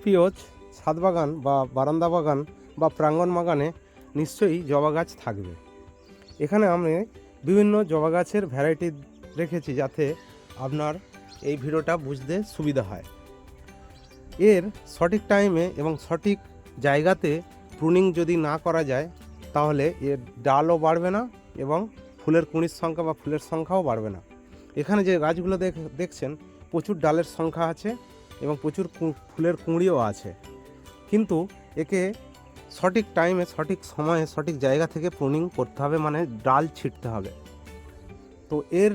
প্রিয় ছাদ বাগান বা বারান্দা বাগান বা প্রাঙ্গণ বাগানে নিশ্চয়ই জবা গাছ থাকবে। এখানে আমি বিভিন্ন জবা গাছের ভ্যারাইটি রেখেছি যাতে আপনার এই ভিডিওটা বুঝতে সুবিধা হয়। এর সঠিক টাইমে এবং সঠিক জায়গাতে প্রুনিং যদি না করা যায়, তাহলে এর ডালও বাড়বে না এবং ফুলের কুঁড়ির সংখ্যা বা ফুলের সংখ্যাও বাড়বে না। এখানে যে গাছগুলো দেখ, দেখছেন, প্রচুর ডালের সংখ্যা আছে। এবং প্রচুর ফুলের কুঁড়িও আছে। কিন্তু একে সঠিক টাইমে সঠিক সময়ে, সঠিক জায়গা থেকে প্রুনিং করতে হবে মানে ডাল ছিটতে হবে। তো এর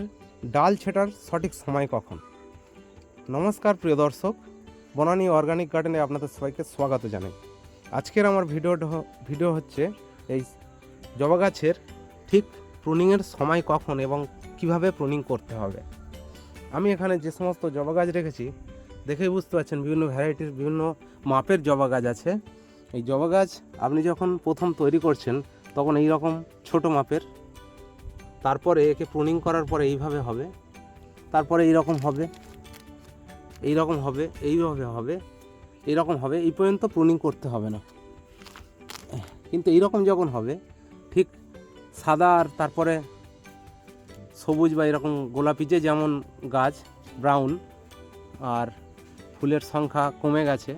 ডাল ছেটার সঠিক সময় কখন? নমস্কার, প্রিয় দর্শক। বনানী অর্গানিক গার্ডেনে আপনাদের সবাইকে স্বাগত জানাই। আজকের আমার ভিডিওটা ভিডিও হচ্ছে এই জবা গাছের ঠিক প্রুনিংয়ের সময় কখন এবং কীভাবে প্রুনিং করতে হবে। আমি এখানে যে সমস্ত জবা গাছ রেখেছি দেখেই বুঝতে পারছেন, বিভিন্ন ভ্যারাইটির বিভিন্ন মাপের জবা গাছ আছে। এই জবা গাছ আপনি যখন প্রথম তৈরি করছেন, তখন এই রকম ছোট মাপের। তারপরে একে প্রুনিং করার পরে এইভাবে হবে। তারপরে এই রকম হবে। এই রকম হবে, এইভাবে হবে। এই রকম হবে, এই পর্যন্ত প্রুনিং করতে হবে না। কিন্তু এই রকম যখন হবে, ঠিক সাদা আর তারপরে সবুজ বা এরকম গোলাপি যে যেমন গাছ ব্রাউন আর ফুলের সংখ্যা কমে গেছে।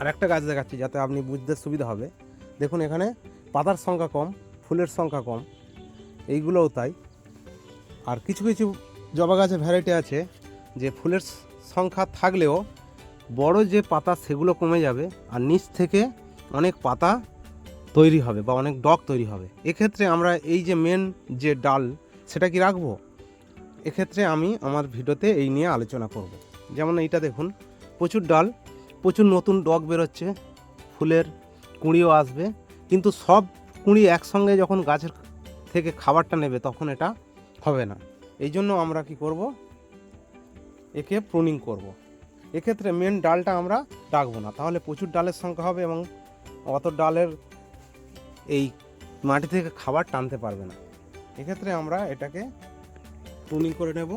আর একটা গাছ দেখাচ্ছি যাতে আপনি বুঝতে সুবিধা হবে। দেখুন এখানে পাতার সংখ্যা কম, ফুলের সংখ্যা কম, এইগুলোও তাই। আর কিছু কিছু জবা গাছের ভ্যারাইটি আছে যে ফুলের সংখ্যা থাকলেও বড় যে পাতা সেগুলো কমে যাবে আর নিচ থেকে অনেক পাতা তৈরি হবে বা অনেক ডগ তৈরি হবে। এক্ষেত্রে আমরা এই যে মেন যে ডাল, সেটা কি রাখব? এক্ষেত্রে আমি আমার ভিডিওতে এই নিয়ে আলোচনা করব। যেমন এইটা দেখুন, প্রচুর ডাল, প্রচুর নতুন ডগ বেরোচ্ছে, ফুলের কুঁড়িও আসবে, কিন্তু সব কুঁড়ি একসঙ্গে যখন গাছের থেকে খাবারটা নেবে তখন এটা হবে না। এই জন্য আমরা কি করব? একে প্রুনিং করব। এক্ষেত্রে মেন ডালটা আমরা ডাকবো না। তাহলে প্রচুর ডালের সংখ্যা হবে এবং অত ডালের এই মাটি থেকে খাবার টানতে পারবে না। এক্ষেত্রে আমরা এটাকে প্রুনিং করে নেব।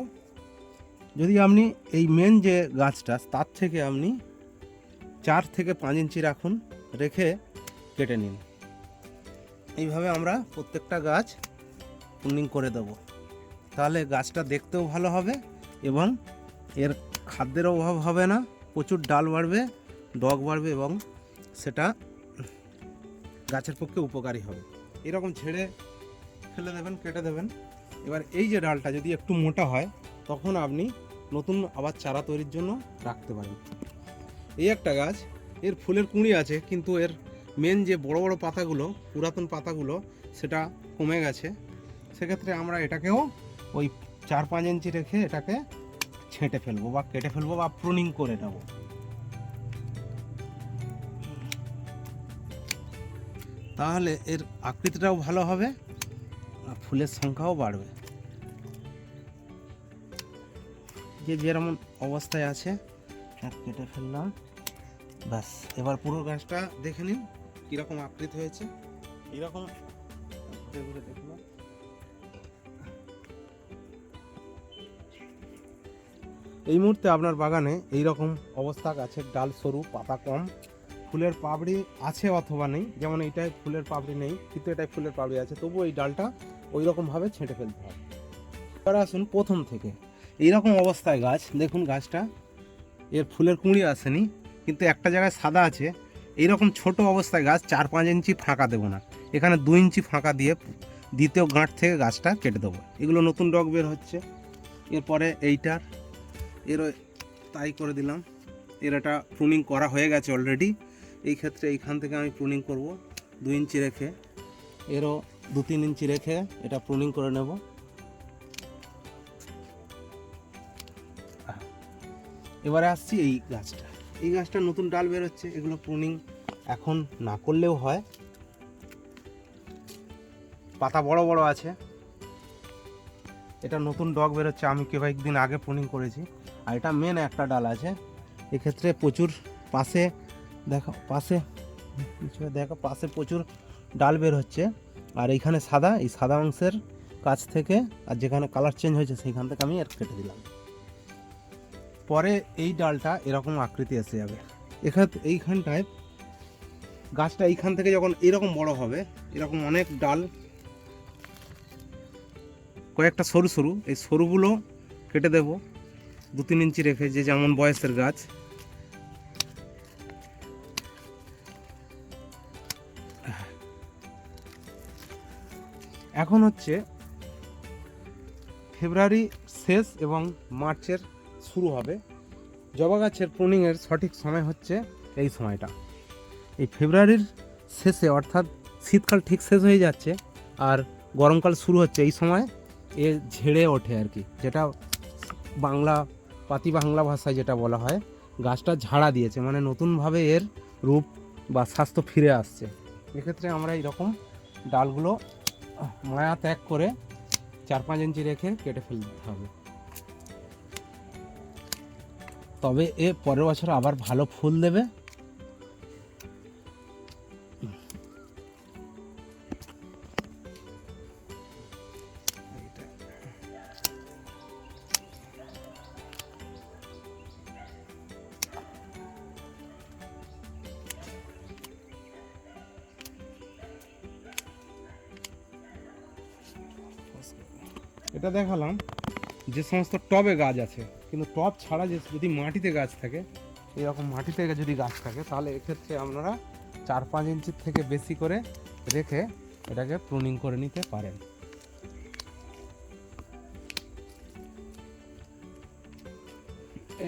যদি আপনি এই মেন যে গাছটা, তার থেকে আপনি চার থেকে পাঁচ ইঞ্চি রাখুন, রেখে কেটে নিন। এইভাবে আমরা প্রত্যেকটা গাছ পুনিং করে দেব। তাহলে গাছটা দেখতেও ভালো হবে এবং এর খাদ্যের অভাব হবে না, প্রচুর ডাল বাড়বে, ডগ বাড়বে এবং সেটা গাছের পক্ষে উপকারী হবে। এরকম ছেড়ে ফেলে দেবেন, কেটে দেবেন। এবার এই যে ডালটা যদি একটু মোটা হয় তখন আপনি নতুন আবার চারা তৈরির জন্য রাখতে পারেন। এই একটা গাছ, এর ফুলের কুঁড়ি আছে, কিন্তু এর মেন যে বড় বড় পাতাগুলো, পুরাতন পাতাগুলো, সেটা কমে গেছে। সেক্ষেত্রে আমরা এটাকেও ওই চার পাঁচ ইঞ্চি রেখে এটাকে ছেঁটে ফেলব বা কেটে ফেলব বা প্রুনিং করে নেব। তাহলে এর আকৃতিটাও ভালো হবে আর ফুলের সংখ্যাও বাড়বে। যে যেরকম অবস্থায় আছে, এক কেটে ফেললাম। ব্যাস, এবার পুরো গাছটা দেখে নিন কীরকম আকৃতি হয়েছে। এরকম এই মুহূর্তে আপনার বাগানে এই রকম অবস্থা, গাছের ডাল সরু, পাতা কম, ফুলের পাপড়ি আছে অথবা নেই। যেমন এইটায় ফুলের পাপড়ি নেই, কিন্তু এটায় ফুলের পাপড়ি আছে। তবু এই ডালটা ওই রকমভাবে ছেঁটে ফেলতে হবে। এবার আসুন প্রথম থেকে। এইরকম অবস্থায় গাছ, দেখুন গাছটা। এর ফুলের কুঁড়ি আসেনি, কিন্তু একটা জায়গায় সাদা আছে। এইরকম ছোট অবস্থায় গাছ, চার পাঁচ ইঞ্চি ফাঁকা দেবো না। এখানে দু ইঞ্চি ফাঁকা দিয়ে দ্বিতীয় গাঁট থেকে গাছটা কেটে দেবো। এগুলো নতুন ডগ বের হচ্ছে। এরপরে এইটার, এরও তাই করে দিলাম। এর এটা প্রুনিং করা হয়ে গেছে অলরেডি এই ক্ষেত্রে এইখান থেকে আমি প্রুনিং করব। দু ইঞ্চি রেখে, এরও দু তিন ইঞ্চি রেখে এটা প্রুনিং করে নেব। এবারে আসছি এই গাছটা। এই গাছটা নতুন ডাল বেরোচ্ছে, এগুলো প্রুনিং এখন না করলেও হয়। পাতা বড় বড় আছে। এটা নতুন ডগ বেরোচ্ছে, আমি কয়েকদিন আগে প্রুনিং করেছি। আর এটা মেন একটা ডাল আছে। এক্ষেত্রে প্রচুর পাশে, দেখো পাশে দেখো, পাশে প্রচুর ডাল বের হচ্ছে আর এইখানে সাদা, এই সাদা অংশের কাছ থেকে, আর যেখানে কালার চেঞ্জ হয়েছে, সেইখান থেকে আমি এর কেটে দিলাম। পরে এই ডালটা এরকম আকৃতি এসে যাবে। এখান এইখানটায় গাছটা এইখান থেকে যখন এরকম বড় হবে, এরকম অনেক ডাল, কয়েকটা সরু সরু, এই সরুগুলো কেটে দেব। দু তিন ইঞ্চি রেখে যে যেমন বয়সের গাছ। এখন হচ্ছে ফেব্রুয়ারি শেষ এবং মার্চের শুরু হবে। জবা গাছের প্রুনিংয়ের সঠিক সময় হচ্ছে এই সময়টা। এই ফেব্রুয়ারির শেষে, অর্থাৎ শীতকাল ঠিক শেষ হয়ে যাচ্ছে আর গরমকাল শুরু হচ্ছে এই সময়, এ ঝেড়ে ওঠে আর কি। যেটা বাংলা, পাতি বাংলা ভাষায় যেটা বলা হয়, গাছটা ঝাড়া দিয়েছে মানে নতুনভাবে এর রূপ বা স্বাস্থ্য ফিরে আসছে। এক্ষেত্রে আমরা এইরকম ডালগুলো মায়া ত্যাগ করে চার পাঁচ ইঞ্চি রেখে কেটে ফেলতে হবে। তবে এ পরের বছর আবার ভালো ফুল দেবে। এটা দেখালাম যে সমস্ত টবে গাছ আছে। কিন্তু টব ছাড়া যে যদি মাটিতে গাছ থাকে এরকম মাটিতে যদি গাছ থাকে তাহলে এক্ষেত্রে আপনারা চার পাঁচ ইঞ্চির থেকে বেশি করে রেখে এটাকে প্রুনিং করে নিতে পারেন।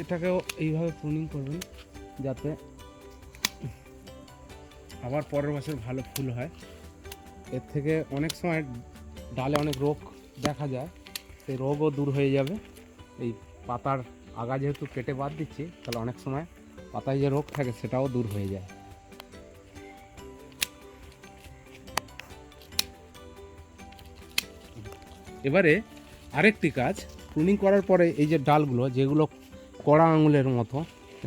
এটাকেও এইভাবে প্রুনিং করবেন যাতে আবার পরের বছর ভালো ফুল হয়। এর থেকে অনেক সময় ডালে অনেক রোগ দেখা যায় সেই রোগও দূর হয়ে যাবে এই পাতার আগা যেহেতু কেটে বাদ দিচ্ছি, তাহলে অনেক সময় পাতায় যে রোগ থাকে সেটাও দূর হয়ে যায়। এবারে আরেকটি কাজ প্রুনিং করার পরে এই যে ডালগুলো, যেগুলো কড়া আঙুলের মতো,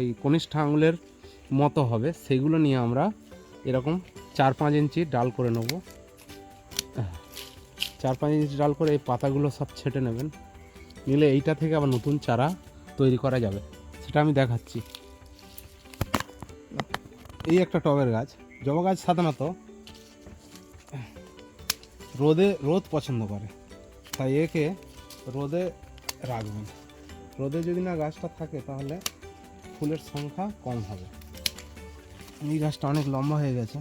এই কনিষ্ঠ আঙুলের মতো হবে, সেগুলো নিয়ে আমরা এরকম চার পাঁচ ইঞ্চি ডাল করে নেব। চার পাঁচ ইঞ্চি ডাল করে এই পাতাগুলো সব ছেটে নেবেন। নিলে এইটা থেকে আবার নতুন চারা তৈরি করা যাবে। সেটা আমি দেখাচ্ছি। এই একটা টবের গাছ। জবা গাছ সাধারণত রোদে, রোদ পছন্দ করে। তাই একে রোদে রাখবেন। রোদে যদি না গাছটা থাকে তাহলে ফুলের সংখ্যা কম হবে। এই গাছটা অনেক লম্বা হয়ে গেছে।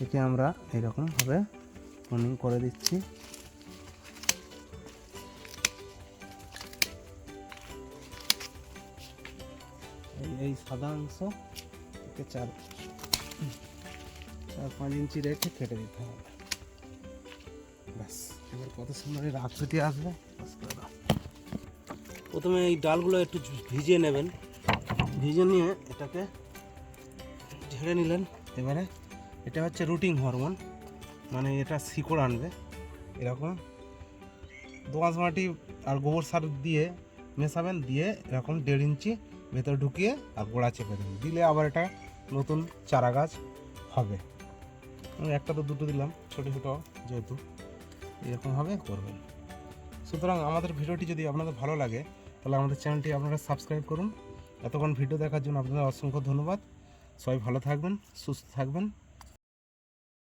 একে আমরা এরকমভাবে প্রুনিং করে দিচ্ছি। সাদা অংশ একে চার চার পাঁচ ইঞ্চি রেখে কেটে দিতে হবে। ব্যাস, এবার কত সুন্দর এর আকৃতি আসবে। প্রথমে এই ডালগুলো একটু ভিজিয়ে নেবেন। ভিজে নিয়ে এটাকে ঝেড়ে নিলেন। এবারে এটা হচ্ছে রুটিং হরমোন মানে এটা শিকড় আনবে। এরকম দোঁয়াশ মাটি আর গোবর সার দিয়ে মেশাবেন, দিয়ে এরকম দেড় ইঞ্চি ভেতরে ঢুকিয়ে আর গোড়া চেপে দেবেন দিলে আবার এটা নতুন চারা গাছ হবে। একটা তো দুটো দিলাম, ছোটো ছোটো যেহেতু। এরকমভাবে করবেন সুতরাং আমাদের ভিডিওটি যদি আপনাদের ভালো লাগে, তাহলে আমাদের চ্যানেলটি আপনারা সাবস্ক্রাইব করুন। এতক্ষণ ভিডিও দেখার জন্য আপনাদের অসংখ্য ধন্যবাদ। সবাই ভালো থাকবেন, সুস্থ থাকবেন।